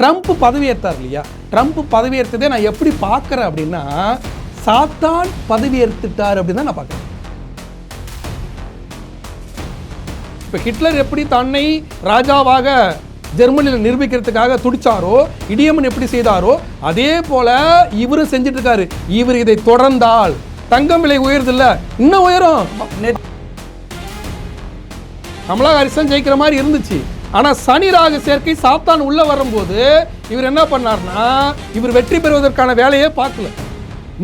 Trump பதவியேற்றார் இல்லையா? Trump பதவியேற்றதே நான் எப்படி பார்க்குறேன் அப்படின்னா சாத்தான் பதவியேற்றுட்டார் அப்படின்னு தான் நான் பார்க்குறேன். இப்போ ஹிட்லர் எப்படி தன்னை ராஜாவாக ஜெர்மனியில் நிரூபிக்கிறதுக்காக துடிச்சாரோ இடியம்மன் எப்படி செய்தாரோ அதே போல இவரும் செஞ்சுட்டு இருக்காரு இவர் இதை தொடர்ந்தால் தங்கம் விலை உயருதில்ல இன்னும் உயரும். கமலா ஹாரிஸ் தான் ஜெயிக்கிற மாதிரி இருந்துச்சு. ஆனா சனி ராகு சேர்க்கை சாத்தான் உள்ள வரும்போது இவர் என்ன பண்ணார்னா இவர் வெற்றி பெறுவதற்கான வேலையே பார்க்கல.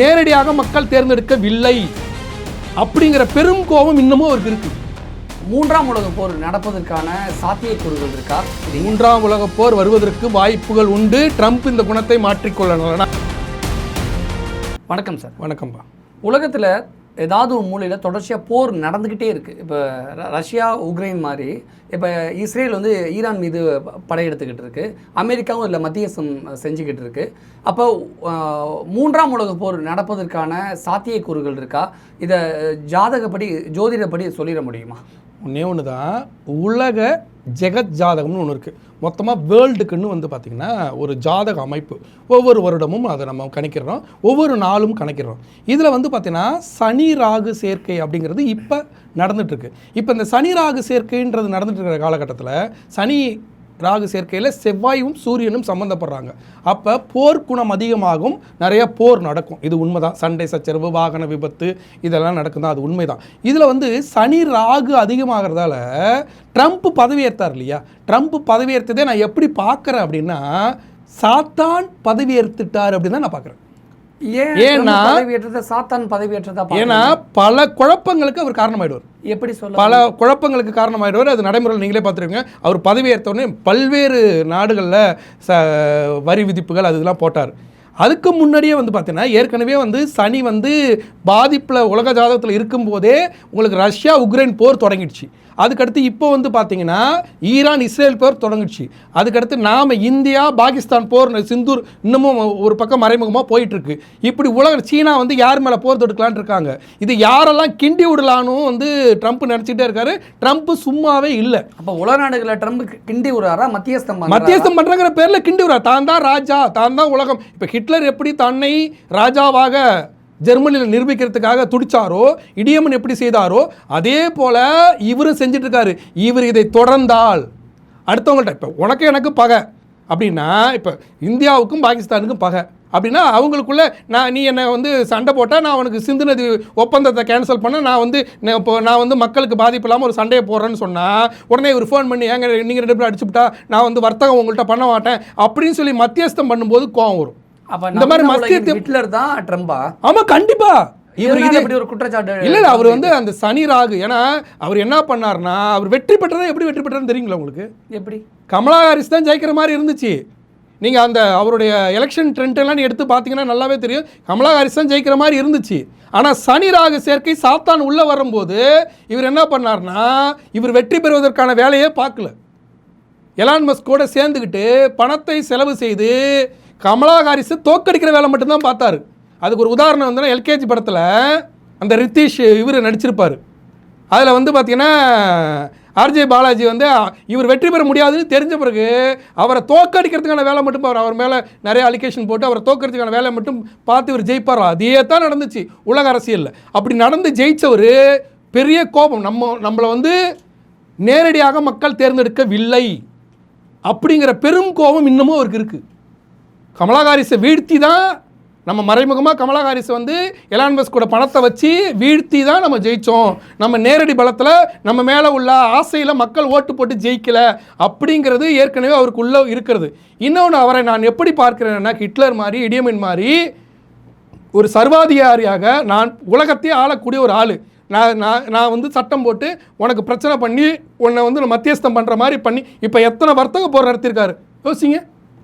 நேரடியாக மக்கள் தேர்ந்தெடுக்கவில்லை. அப்படிங்கிற பெரும் கோபம் இன்னமும் அவருக்கு இருக்கு. மூன்றாம் உலக போர் நடப்பதற்கான சாத்தியக்கூறுகள் இருக்கா? மூன்றாம் உலகப் போர் வருவதற்கு வாய்ப்புகள் உண்டு. ட்ரம்ப் இந்த குணத்தை மாற்றிக்கொள்ளணும் வணக்கம் சார். வணக்கம்பா உலகத்தில் ஏதாவது ஒரு மூலையில் தொடர்ச்சியாக போர் நடந்துக்கிட்டே இருக்குது இப்போ ர- ரஷ்யா உக்ரைன் மாதிரி இப்போ இஸ்ரேல் வந்து ஈரான் மீது படையெடுத்துக்கிட்டு இருக்குது அமெரிக்காவும் இதில் மத்தியஸ்தம் செஞ்சுக்கிட்டு இருக்குது அப்போ மூன்றாம் உலக போர் நடப்பதற்கான சாத்தியக்கூறுகள் இருக்கா? இதை ஜாதகப்படி ஜோதிடப்படி சொல்லிட முடியுமா? ஒன்றே ஒன்று தான் உலக ஜெகத் ஜாதகம்னு ஒன்று இருக்குது மொத்தமாக வேர்ல்டுக்குன்னு வந்து பார்த்திங்கன்னா ஒரு ஜாதக அமைப்பு. ஒவ்வொரு வருடமும் அதை நம்ம கணிக்கிறோம். ஒவ்வொரு நாளும் கணக்கிறோம். இதில் வந்து பார்த்திங்கன்னா சனி ராகு சேர்க்கை அப்படிங்கிறது இப்போ நடந்துட்டுருக்கு இப்போ இந்த சனி ராகு சேர்க்கைன்றது நடந்துட்டு இருக்கிற காலகட்டத்தில் சனி ராகு சேர்க்கையில் செவ்வாயும் சூரியனும் சம்மந்தப்படுறாங்க அப்போ போர்க்குணம் அதிகமாகும் நிறைய போர் நடக்கும். இது உண்மைதான். சண்டை சச்சரவு வாகன விபத்து இதெல்லாம் நடக்கும் தான் அது உண்மைதான். இதில் வந்து சனி ராகு அதிகமாகிறதால ட்ரம்ப் பதவியேற்றார் இல்லையா? ட்ரம்ப் பதவியேற்றதே நான் எப்படி பார்க்குறேன் அப்படின்னா சாத்தான் பதவியேற்றுட்டார் அப்படின்னு தான் நான் பார்க்குறேன். ஏன்னா- பதவியேற்றதை சாத்தான் பதவியேற்றதா ஏன்னா பல குழப்பங்களுக்கு அவர் காரணமாயிடுவார். எப்படி சொல்ல பல குழப்பங்களுக்கு காரணமாயிடுவார். அது நடைமுறையில் நீங்களே பார்த்துருவீங்க அவர் பதவியேற்ற உடனே பல்வேறு நாடுகளில் ச வரி விதிப்புகள் அது இதெல்லாம் போட்டார். அதுக்கு முன்னாடியே வந்து பார்த்தீங்கன்னா ஏற்கனவே வந்து சனி வந்து பாதிப்பில் உலக ஜாதகத்தில் இருக்கும்போதே உங்களுக்கு ரஷ்யா உக்ரைன் போர் தொடங்கிடுச்சு. அதுக்கடுத்து இப்போ வந்து பார்த்தீங்கன்னா ஈரான் இஸ்ரேல் போர் தொடங்கிடுச்சு அதுக்கடுத்து நாம் இந்தியா பாகிஸ்தான் போர் சிந்தூர் இன்னமும் ஒரு பக்கம் மறைமுகமாக போயிட்டுருக்கு. இப்படி உலக சீனா வந்து யார் மேலே போர் தொடுக்கலான்னு இருக்காங்க. இது யாரெல்லாம் கிண்டி விடலான்னு வந்து ட்ரம்ப் நினச்சிட்டே இருக்காரு. ட்ரம்ப் சும்மாவே இல்லை. அப்போ உலக நாடுகளை ட்ரம்ப் கிண்டி விடுறாரா? மத்தியஸ்தம்? மத்தியஸ்தம் பண்றங்கிற பேர்ல கிண்டி விடுறா தான் தான் ராஜா தான் தான் உலகம். இப்போ ஹிட்லர் எப்படி தன்னை ராஜாவாக ஜெர்மனியில் நிரூபிக்கிறதுக்காக துடிச்சாரோ இடியமன் எப்படி செய்தாரோ அதே போல இவரும் செஞ்சுட்டு இருக்காரு இவர் இதை தொடர்ந்தால் அடுத்தவங்கள்ட்ட இப்போ உனக்கு எனக்கு பகை. அப்படின்னா இப்போ இந்தியாவுக்கும் பாகிஸ்தானுக்கும் பகை. அப்படின்னா அவங்களுக்குள்ள நான் நீ என்னை வந்து சண்டை போட்டால் நான் உனக்கு சிந்து நதி ஒப்பந்தத்தை கேன்சல் பண்ண நான் வந்து நான் இப்போ நான் வந்து மக்களுக்கு பாதிப்பு இல்லாமல் ஒரு சண்டையை போடுறேன்னு சொன்னால் உடனே இவர் ஃபோன் பண்ணி ஏங்க நீங்கள் ரெண்டு பேரும் அடிச்சுவிட்டா நான் வந்து வர்த்தகம் உங்கள்கிட்ட பண்ண மாட்டேன். அப்படின்னு சொல்லி மத்தியஸ்தம் பண்ணும்போது கோவம் வரும். அப்ப இந்த மாதிரி உலகின் ஹிட்லர் தான் ட்ரம்பா. ஆமா கண்டிப்பா. இவர் இதே இப்படி ஒரு குற்றச்சாட்டு இல்ல இல்ல அவர் வந்து அந்த சனி ராகு. ஏன்னா அவர் என்ன பண்ணாருன்னா அவர் வெற்றி பெற்றதா எப்படி வெற்றி பெற்றாருன்னு தெரியுங்களா உங்களுக்கு? எப்படி? கமலா ஹாரிஸ் தான் ஜெயிக்கிற மாதிரி இருந்துச்சு. நீங்கள் அந்த அவருடைய எலெக்ஷன் ட்ரெண்ட் எல்லாம் நீ எடுத்து பார்த்தீங்கன்னா நல்லாவே தெரியும். கமலா ஹாரிஸ் தான் ஜெயிக்கிற மாதிரி இருந்துச்சு. ஆனால் சனி ராகு சேர்க்கை சாத்தான் உள்ளே வரும்போது இவர் என்ன பண்ணார்னா இவர் வெற்றி பெறுவதற்கான வேலையே பார்க்கல. எலான் மஸ்க் கூட சேர்ந்துக்கிட்டு பணத்தை செலவு செய்து கமலா ஹாரிஸ் தோக்கடிக்கிற வேலை மட்டும்தான் பார்த்தாரு. அதுக்கு ஒரு உதாரணம் வந்து எல்கேஜி படத்தில் அந்த ரித்தீஷ் இவர் நடிச்சிருப்பார். அதில் வந்து பார்த்தீங்கன்னா ஆர்ஜே பாலாஜி வந்து இவர் வெற்றி பெற முடியாதுன்னு தெரிஞ்ச பிறகு அவரை தோக்கடிக்கிறதுக்கான வேலை மட்டும் அவர் அவர் மேலே நிறைய அலிகேஷன் போட்டு அவரை தோக்கடிக்கிறதுக்கான வேலை மட்டும் பார்த்து இவர் ஜெயிப்பாரா? அதே தான் நடந்துச்சு உலக அரசியலில். அப்படி நடந்து ஜெயித்தவர் பெரிய கோபம். நம்ம நம்மளை வந்து நேரடியாக மக்கள் தேர்ந்தெடுக்கவில்லை. அப்படிங்கிற பெரும் கோபம் இன்னமும் அவருக்கு இருக்குது கமலாகாரிஸை வீழ்த்தி தான் நம்ம மறைமுகமாக கமலாகாரிஸை வந்து எலான் கூட பணத்தை வச்சு வீழ்த்தி தான் நம்ம ஜெயித்தோம் நம்ம நேரடி பலத்தில் நம்ம மேலே உள்ள ஆசையில் மக்கள் ஓட்டு போட்டு ஜெயிக்கல அப்படிங்கிறது ஏற்கனவே அவருக்குள்ளே இருக்கிறது. இன்னொன்று அவரை நான் எப்படி பார்க்கிறேன்னா ஹிட்லர் மாதிரி இடியமின் மாதிரி ஒரு சர்வாதிகாரியாக நான் உலகத்தையே ஆளக்கூடிய ஒரு ஆள். நான் நான் நான் வந்து சட்டம் போட்டு உனக்கு பிரச்சனை பண்ணி உன்னை வந்து மத்தியஸ்தம் பண்ணுற மாதிரி பண்ணி இப்போ எத்தனை வர்த்தக போர் நடத்தியிருக்காரு? யோசிங்க.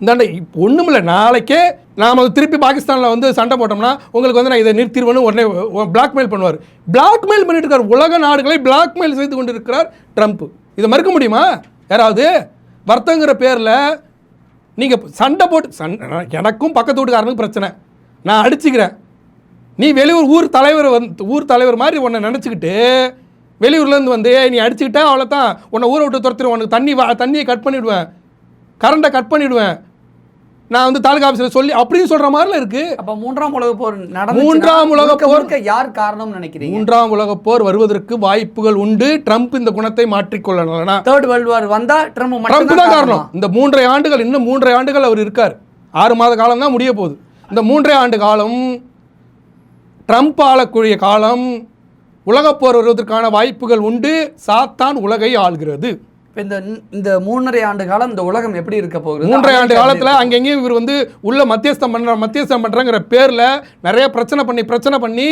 இந்தாண்ட இப்போ ஒன்றும் இல்லை நாளைக்கே நாம் திருப்பி பாகிஸ்தானில் வந்து சண்டை போட்டோம்னா உங்களுக்கு வந்து நான் இதை நிறுத்திடுவேன்னு உடனே பிளாக்மெயில் பண்ணுவார். பிளாக்மெயில் பண்ணிட்டு இருக்கார் உலக நாடுகளை பிளாக்மெயில் செய்து கொண்டு இருக்கிறார் ட்ரம்ப் இதை மறுக்க முடியுமா? யாராவது? வர்த்தங்கிற பேரில் நீங்கள் சண்டை போட்டு சண்டை எனக்கும் பக்கத்து வீட்டுக்காரனுக்கு பிரச்சனை. நான் அடிச்சுக்கிறேன். நீ வெளியூர் ஊர் தலைவர் வந்து ஊர் தலைவர் மாதிரி உன்னை நினச்சிக்கிட்டு வெளியூர்லேருந்து வந்து நீ அடிச்சுக்கிட்டா அவ்வளோ தான் உன்னை ஊரை விட்டு துரத்துருவேன் உனக்கு தண்ணி வா- தண்ணியை கட் பண்ணிவிடுவேன் கரண்ட்டை கட் பண்ணிவிடுவேன் நான் வந்து தாலுகா ஆஃபீஸில் சொல்லி அப்படின்னு சொல்கிற மாதிரிலாம் இருக்குது அப்ப மூன்றாம் உலக போர் நடந்து மூன்றாம் உலகப் போர் யார் காரணம்னு நினைக்கிறீங்க? மூன்றாம் உலகப் போர் வருவதற்கு வாய்ப்புகள் உண்டு. ட்ரம்ப் இந்த குணத்தை மாற்றிக்கொள்ளலாம் தேர்ட் வேர்ல்டு வார் வந்தா ட்ரம்ப் ட்ரம்ப் தான் காரணம். இந்த மூன்றரை ஆண்டுகள் இன்னும் மூன்றரை ஆண்டுகள் அவர் இருக்கார். ஆறு மாத காலம் தான் முடிய போகுது. இந்த மூன்றரை ஆண்டு காலம் ட்ரம்ப் ஆளக்கூடிய காலம் உலகப் போர் வருவதற்கான வாய்ப்புகள் உண்டு. சாத்தான் உலகை ஆள்கிறது. இந்த இந்த மூன்றரை ஆண்டு காலம் இந்த உலகம் எப்படி இருக்க போகுது? மூன்றரை ஆண்டு காலத்தில் அங்கங்கேயும் இவர் வந்து உள்ள மத்தியஸ்தம் பண்ணுற மத்தியஸ்தம் பண்ணுறங்கிற பேரில் நிறைய பிரச்சனை பண்ணி பிரச்சனை பண்ணி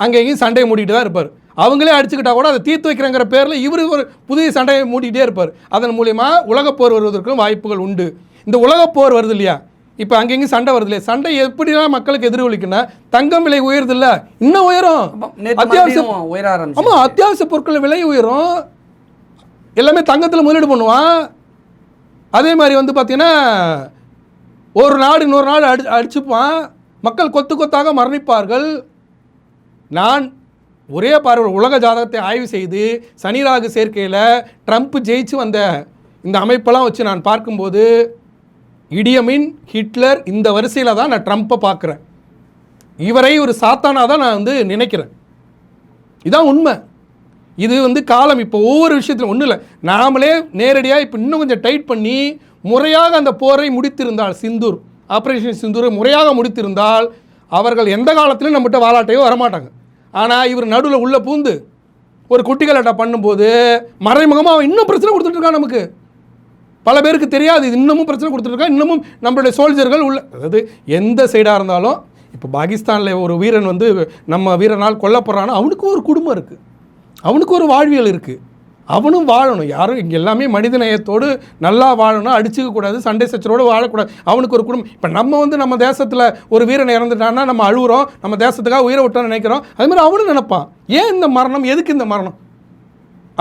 அங்கங்கேயும் சண்டையை மூடிட்டு தான் இருப்பார். அவங்களே அடிச்சுக்கிட்டா கூட அதை தீர்த்து வைக்கிறங்கிற பேரில் இவர் ஒரு புதிய சண்டையை மூடிட்டே இருப்பார். அதன் மூலிமா உலகப் போர் வருவதற்கும் வாய்ப்புகள் உண்டு. இந்த உலகப் போர் வருது இல்லையா? இப்போ அங்கங்கேயும் சண்டை வருது இல்லையா? சண்டை எப்படிலாம் மக்களுக்கு எதிரொலிக்குன்னா தங்கம் விலை உயருது இல்ல? இன்னும் உயரும். அத்தியாவசிய உயர ஆமாம் அத்தியாவசிய பொருட்கள் விலை உயரும். எல்லாமே தங்கத்தில் முதலீடு பண்ணுவான். அதே மாதிரி வந்து பார்த்திங்கன்னா ஒரு நாடு இன்னொரு நாடு அடி அடிச்சுப்பான். மக்கள் கொத்து கொத்தாக மரணிப்பார்கள். நான் ஒரே பார்வை உலக ஜாதகத்தை ஆய்வு செய்து சனிராகு சேர்க்கையில் ட்ரம்ப் ஜெயிச்சு வந்த இந்த அமைப்பெல்லாம் வச்சு நான் பார்க்கும்போது இடியமின் ஹிட்லர் இந்த வரிசையில் தான் நான் ட்ரம்ப்பை பார்க்குறேன். இவரை ஒரு சாத்தானாக தான் நான் வந்து நினைக்கிறேன். இதான் உண்மை. இது வந்து காலம் இப்போ ஒவ்வொரு விஷயத்திலும் ஒன்றும் இல்லை நாமளே நேரடியாக இப்போ இன்னும் கொஞ்சம் டைட் பண்ணி முறையாக அந்த போரை முடித்திருந்தால் சிந்தூர் ஆப்ரேஷன் சிந்தூரை முறையாக முடித்திருந்தால் அவர்கள் எந்த காலத்திலும் நம்மகிட்ட வாலாட்டையோ வரமாட்டாங்க. ஆனால் இவர் நடுவில் உள்ள பூந்து ஒரு குட்டிகளாட்டா பண்ணும்போது மறைமுகமாக அவன் இன்னும் பிரச்சனை கொடுத்துட்டு இருக்கான் நமக்கு. பல பேருக்கு தெரியாது இது இன்னமும் பிரச்சனை கொடுத்துட்டு இருக்கான் இன்னமும் நம்மளுடைய சோல்ஜர்கள் உள்ள அதாவது எந்த சைடாக இருந்தாலும் இப்போ பாகிஸ்தானில் ஒரு வீரன் வந்து நம்ம வீரனால் கொல்லப்படுறான்னா அவனுக்கும் ஒரு குடும்பம் இருக்குது அவனுக்கு ஒரு வாழ்வியல் இருக்குது அவனும் வாழணும். யாரும் இங்கே எல்லாமே மனித நேயத்தோடு நல்லா வாழணும் அடிச்சுக்க கூடாது சண்டை சச்சரோடு வாழக்கூடாது. அவனுக்கு ஒரு குடும்பம். இப்போ நம்ம வந்து நம்ம தேசத்தில் ஒரு வீரன் இறந்துட்டான்னா நம்ம அழுகுறோம் நம்ம தேசத்துக்காக உயிரை விட்டோம்னு நினைக்கிறோம். அதுமாதிரி அவனும் நினைப்பான். ஏன் இந்த மரணம்? எதுக்கு இந்த மரணம்?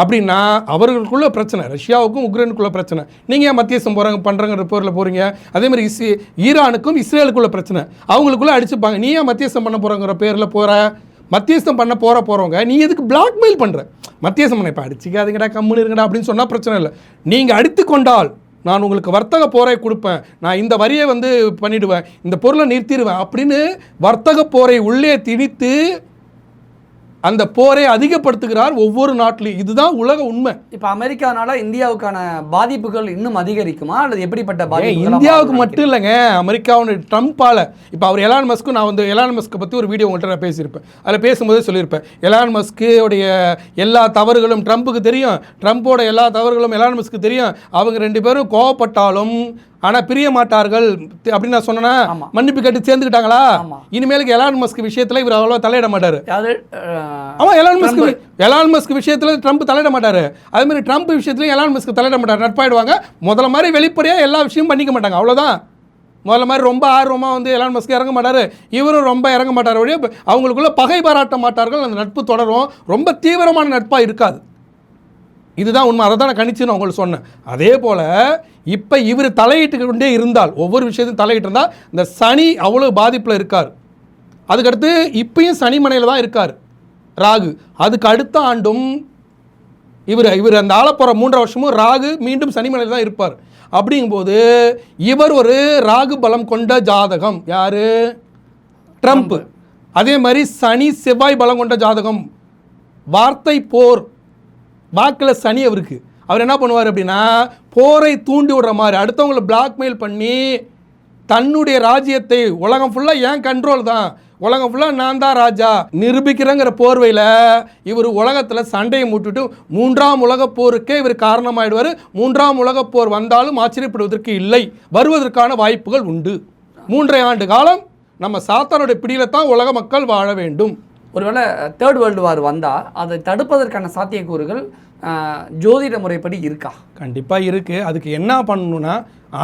அப்படின்னா அவர்களுக்குள்ள பிரச்சனை ரஷ்யாவுக்கும் உக்ரைனுக்குள்ள பிரச்சனை. நீங்கள் ஏன் மத்தியஸ்தம் போகிறாங்க பண்ணுறங்கிற போரில் போகிறீங்க அதேமாதிரி இஸ்ரே ஈரானுக்கும் இஸ்ரேலுக்குள்ள பிரச்சனை. அவங்களுக்குள்ளே அடிச்சுப்பாங்க. நீ ஏன் மத்தியஸ்தம் பண்ண போகிறங்கிற பேரில் போகிற மத்தியஸ்தம் பண்ண போகிற போகிறவங்க நீ எதுக்கு பிளாக்மெயில் பண்ணுற மத்தியஸ்தம் பண்ண இப்போ அடிச்சிக்காதீங்கடா கம்முன்னு இருங்கடா அப்படின்னு சொன்னால் பிரச்சனை இல்லை. நீங்கள் அடித்து கொண்டால் நான் உங்களுக்கு வர்த்தக போரை கொடுப்பேன். நான் இந்த வரியை வந்து பண்ணிவிடுவேன் இந்த பொருளை நிறுத்திடுவேன் அப்படின்னு வர்த்தக போரை உள்ளே திணித்து அந்த போரை அதிகப்படுத்துகிறார் ஒவ்வொரு நாட்டிலையும் இதுதான் உலக உண்மை. இப்ப அமெரிக்கானால இந்தியாவுக்கான பாதிப்புகள் இன்னும் அதிகரிக்குமா? அல்லது எப்படிப்பட்ட ஏன் பாதிப்புகள் இந்தியாவுக்கு மட்டும் இல்லைங்க. அமெரிக்காவோட ட்ரம்ப்பால் இப்போ அவர் எலான் மஸ்க்கு நான் வந்து எலான் மஸ்க்கை பற்றி ஒரு வீடியோ உங்கள்கிட்ட நான் பேசியிருப்பேன். அதில் பேசும்போதே சொல்லியிருப்பேன். எலான் மஸ்க்குடைய எல்லா தவறுகளும் ட்ரம்ப்புக்கு தெரியும். ட்ரம்ப்போட எல்லா தவறுகளும் எலான் மஸ்க்கு தெரியும். அவங்க ரெண்டு பேரும் கோவப்பட்டாலும் ஆனால் பிரிய மாட்டார்கள். அப்படின்னு நான் சொன்னேன்னா. மன்னிப்பு கேட்டு சேர்ந்துக்கிட்டாங்களா. இனிமேலுக்கு எலான் மஸ்க் விஷயத்தில் இவர் அவ்வளோ தலையிட மாட்டார். அதாவது அஹ், ஆமா எலான் மஸ்க் எலான் மஸ்க் விஷயத்துல ட்ரம்ப் தலையிட மாட்டாரு. அதே மாதிரி ட்ரம்ப் விஷயத்துலயும் எலான் மஸ்க் தலையிட மாட்டார். நட்பாயிடுவாங்க. முதல்ல மாதிரி வெளிப்படையா எல்லா விஷயமும் பண்ணிக்க மாட்டாங்க. அவ்வளவுதான். முதல்ல மாதிரி ரொம்ப ஆர்வமாக வந்து எலான் மஸ்க் இறங்க மாட்டார். இவரும் ரொம்ப இறங்க மாட்டார். ஒழிய அவங்களுக்குள்ள பகை பாராட்ட மாட்டார்கள். அந்த நட்பு தொடரும். ரொம்ப தீவிரமான நட்பாக இருக்காது. இதுதான் உண்மை. அதை தான் நான் கணிச்சு நான் உங்களுக்கு சொன்னேன். அதே போல் இப்போ இவர் தலையிட்டு கொண்டே இருந்தால் ஒவ்வொரு விஷயத்தையும் தலையிட்டு இருந்தால் இந்த சனி அவ்வளோ பாதிப்பில் இருக்கார். அதுக்கடுத்து இப்பயும் சனி மனையில் தான் இருக்கார் ராகு. அதுக்கு அடுத்த ஆண்டும் இவர் இவர் அந்த ஆளப்போகிற மூன்றரை வருஷமும் ராகு மீண்டும் சனி மனையில் தான் இருப்பார். அப்படிங்கும்போது இவர் ஒரு ராகு பலம் கொண்ட ஜாதகம். யாரு? ட்ரம்ப். அதே மாதிரி சனி செவ்வாய் பலம் கொண்ட ஜாதகம். வார்த்தை போர். வாக்கில் சனி அவருக்கு. அவர் என்ன பண்ணுவார் அப்படின்னா போரை தூண்டி விடுற மாதிரி அடுத்தவங்களை பிளாக்மெயில் பண்ணி தன்னுடைய ராஜ்யத்தை உலகம் ஃபுல்லாக ஏன் கண்ட்ரோல் தான்? உலகம் ஃபுல்லாக நான் தான் ராஜா. நிரூபிக்கிறேங்கிற போர்வையில் இவர் உலகத்தில் சண்டையை மூட்டுட்டு மூன்றாம் உலகப் போருக்கே இவர் காரணமாயிடுவார். மூன்றாம் உலகப் போர் வந்தாலும் ஆச்சரியப்படுவதற்கு இல்லை. வருவதற்கான வாய்ப்புகள் உண்டு. மூன்றரை ஆண்டு காலம் நம்ம சாத்தானுடைய பிடியில் தான் உலக மக்கள் வாழ வேண்டும். ஒருவேளை தேர்ட் வேர்ல்டு வார் வந்தால் அதை தடுப்பதற்கான சாத்தியக்கூறுகள் ஜோதிட முறைப்படி இருக்கா? கண்டிப்பாக இருக்குது அதுக்கு என்ன பண்ணணும்னா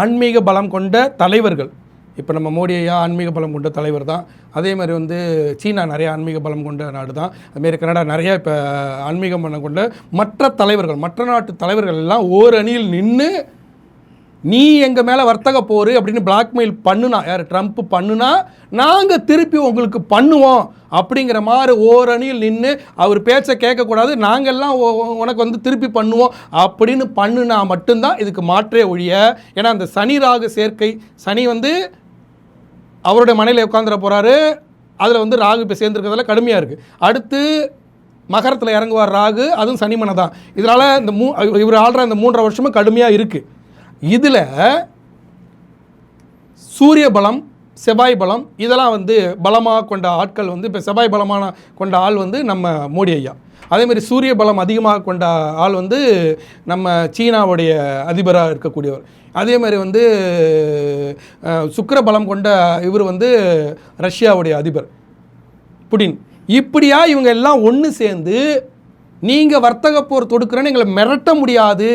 ஆன்மீக பலம் கொண்ட தலைவர்கள். இப்போ நம்ம மோடி ஐயா ஆன்மீக பலம் கொண்ட தலைவர் தான். அதே மாதிரி வந்து சீனா நிறைய ஆன்மீக பலம் கொண்ட நாடு தான். அதுமாரி கனடா நிறைய இப்போ ஆன்மீக பலம் கொண்ட மற்ற தலைவர்கள் மற்ற நாட்டு தலைவர்கள் எல்லாம் ஓர் அணியில் நின்று நீ எங்கள் மேலே வர்த்தக போர் அப்படின்னு பிளாக்மெயில் பண்ணுனா யார் ட்ரம்ப் பண்ணுனா நாங்கள் திருப்பி உங்களுக்கு பண்ணுவோம் அப்படிங்கிற மாதிரி ஓரணியில் நின்று அவர் பேச்சை கேட்கக்கூடாது. நாங்கள்லாம் எல்லாம் உனக்கு வந்து திருப்பி பண்ணுவோம் அப்படின்னு பண்ணுனா மட்டும்தான் இதுக்கு மாற்றே ஒழிய ஏன்னா அந்த சனி ராகு சேர்க்கை சனி வந்து அவருடைய மனையில் உட்காந்துட போகிறாரு அதில் வந்து ராகு இப்போ சேர்ந்துருக்கிறதுல கடுமையாக இருக்குது அடுத்து மகரத்தில் இறங்குவார் ராகு அதுவும் சனிமனை தான் இதனால் இந்த மூ இவர் ஆள்ற இந்த மூன்றரை வருஷமும் கடுமையாக இருக்குது இதில் சூரிய பலம் செவ்வாய் பலம் இதெல்லாம் வந்து பலமாக கொண்ட ஆட்கள் வந்து இப்போ செவ்வாய் பலமான கொண்ட ஆள் வந்து நம்ம மோடி ஐயா. அதேமாதிரி சூரிய பலம் அதிகமாக கொண்ட ஆள் வந்து நம்ம சீனாவுடைய அதிபராக இருக்கக்கூடியவர். அதே மாதிரி வந்து சுக்கர பலம் கொண்ட இவர் வந்து ரஷ்யாவுடைய அதிபர். புடின். இப்படியா இவங்க எல்லாம் ஒன்று சேர்ந்து நீங்கள் வர்த்தக போர் தொடுக்கிறேன்னு எங்களை மிரட்ட முடியாது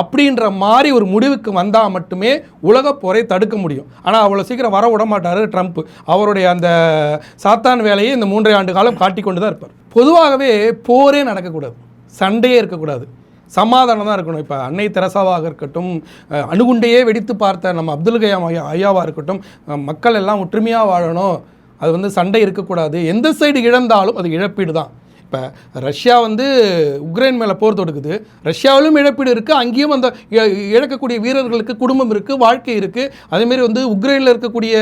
அப்படின்ற மாதிரி ஒரு முடிவுக்கு வந்தால் மட்டுமே உலக போரை தடுக்க முடியும். ஆனால் அவ்வளோ சீக்கிரம் வர விட மாட்டார் ட்ரம்ப். அவருடைய அந்த சாத்தான் வேலையை இந்த மூன்றரை ஆண்டு காலம் காட்டிக்கொண்டு தான் இருப்பார். பொதுவாகவே போரே நடக்கக்கூடாது. சண்டையே இருக்கக்கூடாது. சமாதானம் தான் இருக்கணும். இப்போ அன்னை தெரசாவாக இருக்கட்டும் அணுகுண்டையே வெடித்து பார்த்த நம்ம அப்துல் கயாம் ஐயா ஐயாவாக இருக்கட்டும் மக்கள் எல்லாம் ஒற்றுமையாக வாழணும். அது வந்து சண்டை இருக்கக்கூடாது. எந்த சைடு இழந்தாலும் அது இழப்பீடு தான். இப்போ ரஷ்யா வந்து உக்ரைன் மேலே போர் தொடுக்குது. ரஷ்யாவிலும் இழப்பீடு இருக்குது அங்கேயும் அந்த இழக்கக்கூடிய வீரர்களுக்கு குடும்பம் இருக்குது வாழ்க்கை இருக்குது அதேமாரி வந்து உக்ரைனில் இருக்கக்கூடிய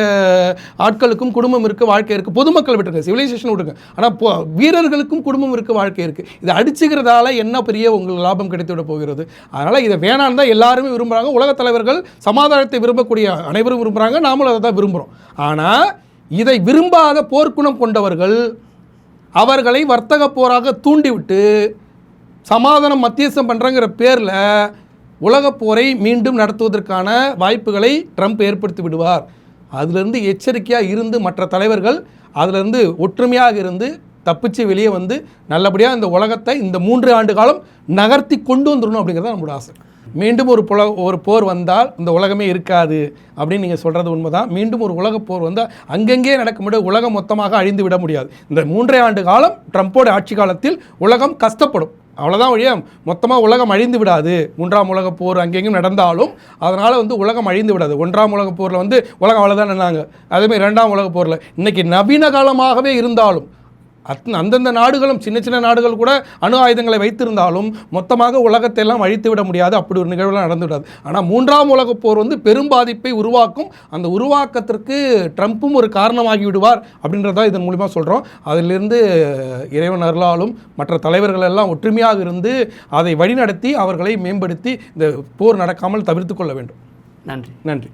ஆட்களுக்கும் குடும்பம் இருக்குது வாழ்க்கை இருக்குது பொதுமக்கள் விட்டுருங்க. சிவிலைசேஷன் விட்டுருங்க. ஆனால் போ வீரர்களுக்கும் குடும்பம் இருக்குது வாழ்க்கை இருக்குது இதை அடிச்சுக்கிறதால என்ன பெரிய உங்களுக்கு லாபம் கிடைத்து விட போகிறது? அதனால் இதை வேணான்னு தான் எல்லாருமே விரும்புகிறாங்க உலகத் தலைவர்கள் சமாதானத்தை விரும்பக்கூடிய அனைவரும் விரும்புகிறாங்க நாமளும் அதை தான் விரும்புகிறோம் ஆனால் இதை விரும்பாத போர்க்குணம் கொண்டவர்கள் அவர்களை வர்த்தக போராக தூண்டிவிட்டு சமாதானம் மத்தியஸ்தம் பண்ணுறங்கிற பேரில் உலகப் போரை மீண்டும் நடத்துவதற்கான வாய்ப்புகளை ட்ரம்ப் ஏற்படுத்தி விடுவார். அதிலிருந்து எச்சரிக்கையாக இருந்து மற்ற தலைவர்கள் அதிலிருந்து ஒற்றுமையாக இருந்து தப்பிச்சு வெளியே வந்து நல்லபடியாக இந்த உலகத்தை இந்த மூன்று ஆண்டு காலம் நகர்த்தி கொண்டு வந்துடணும் அப்படிங்கிறது தான் நம்மளோட ஆசை. மீண்டும் ஒரு புல ஒரு போர் வந்தால் இந்த உலகமே இருக்காது அப்படின்னு நீங்கள் சொல்கிறது உண்மைதான். மீண்டும் ஒரு உலகப் போர் வந்தால் அங்கங்கே நடக்க முடியாது உலகம் மொத்தமாக அழிந்து விட முடியாது. இந்த மூன்றே ஆண்டு காலம் ட்ரம்ப்போட ஆட்சி காலத்தில் உலகம் கஷ்டப்படும். அவ்வளோதான் வழியா மொத்தமாக உலகம் அழிந்து விடாது. மூன்றாம் உலகப் போர் அங்கெங்கும் நடந்தாலும் அதனால் வந்து உலகம் அழிந்து விடாது. ஒன்றாம் உலகப் போரில் வந்து உலகம் அவ்வளோதான் நின்னாங்க அதேமாதிரி இரண்டாம் உலகப் போரில் இன்றைக்கி நவீன காலமாகவே இருந்தாலும் அத் அந்தந்த நாடுகளும் சின்ன சின்ன நாடுகள் கூட அணு ஆயுதங்களை வைத்திருந்தாலும் மொத்தமாக உலகத்தை எல்லாம் அழித்து விட முடியாது. அப்படி ஒரு நிகழ்வுலாம் நடந்து விடாது. ஆனால் மூன்றாம் உலகப் போர் வந்து பெரும் பாதிப்பை உருவாக்கும். அந்த உருவாக்கத்திற்கு ட்ரம்ப்பும் ஒரு காரணமாகி விடுவார் அப்படின்றத இதன் மூலிமா சொல்கிறோம் அதிலிருந்து இறைவன் அருளாலும் மற்ற தலைவர்கள் எல்லாம் ஒற்றுமையாக இருந்து அதை வழிநடத்தி அவர்களை மேம்படுத்தி இந்த போர் நடக்காமல் தவிர்த்து கொள்ள வேண்டும். நன்றி. நன்றி.